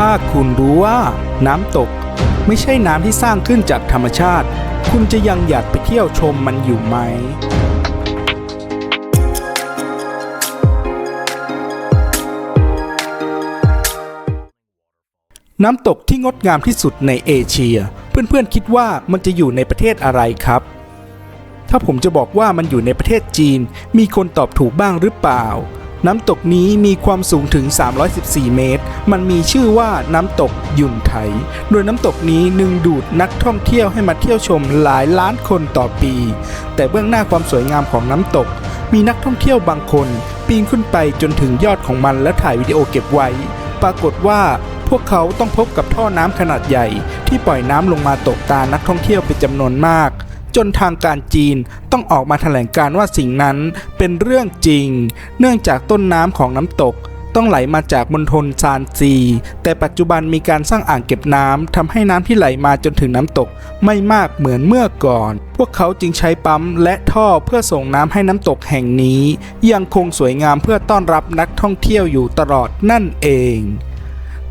ถ้าคุณรู้ว่าน้ำตกไม่ใช่น้ำที่สร้างขึ้นจากธรรมชาติ คุณจะยังอยากไปเที่ยวชมมันอยู่ไหมน้ำตกที่งดงามที่สุดในเอเชีย เพื่อนๆคิดว่ามันจะอยู่ในประเทศอะไรครับ ถ้าผมจะบอกว่ามันอยู่ในประเทศจีน มีคนตอบถูกบ้างหรือเปล่า น้ำตกนี้มีความสูงถึง 314 เมตร มันมีชื่อว่าน้ำตกยุนไถ โดยน้ำตกนี้นึงดูดนักท่องเที่ยวให้มาเที่ยวชมหลายล้านคนต่อปี แต่เบื้องหน้าความสวยงามของน้ำตก มีนักท่องเที่ยวบางคน ปีนขึ้นไปจนถึงยอดของมันและถ่ายวิดีโอเก็บไว้ ปรากฏว่าพวกเขาต้องพบกับท่อน้ำขนาดใหญ่ ที่ปล่อยน้ำลงมาตกตานักท่องเที่ยวเป็นจำนวนมาก จนทางการจีนต้องออกมาแถลงการว่าสิ่งนั้นเป็นเรื่องจริง เนื่องจากต้นน้ำของน้ำตกต้องไหลมาจากมณฑลซานซี แต่ปัจจุบันมีการสร้างอ่างเก็บน้ำทำให้น้ำที่ไหลมาจนถึงน้ำตกไม่มากเหมือนเมื่อก่อน พวกเขาจึงใช้ปั๊มและท่อเพื่อส่งน้ำให้น้ำตกแห่งนี้ ยังคงสวยงามเพื่อต้อนรับนักท่องเที่ยวอยู่ตลอดนั่นเอง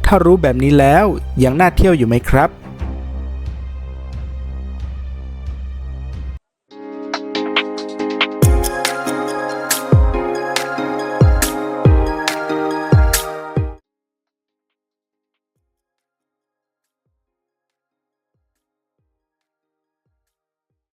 ถ้ารู้แบบนี้แล้วยังน่าเที่ยวอยู่ไหมครับ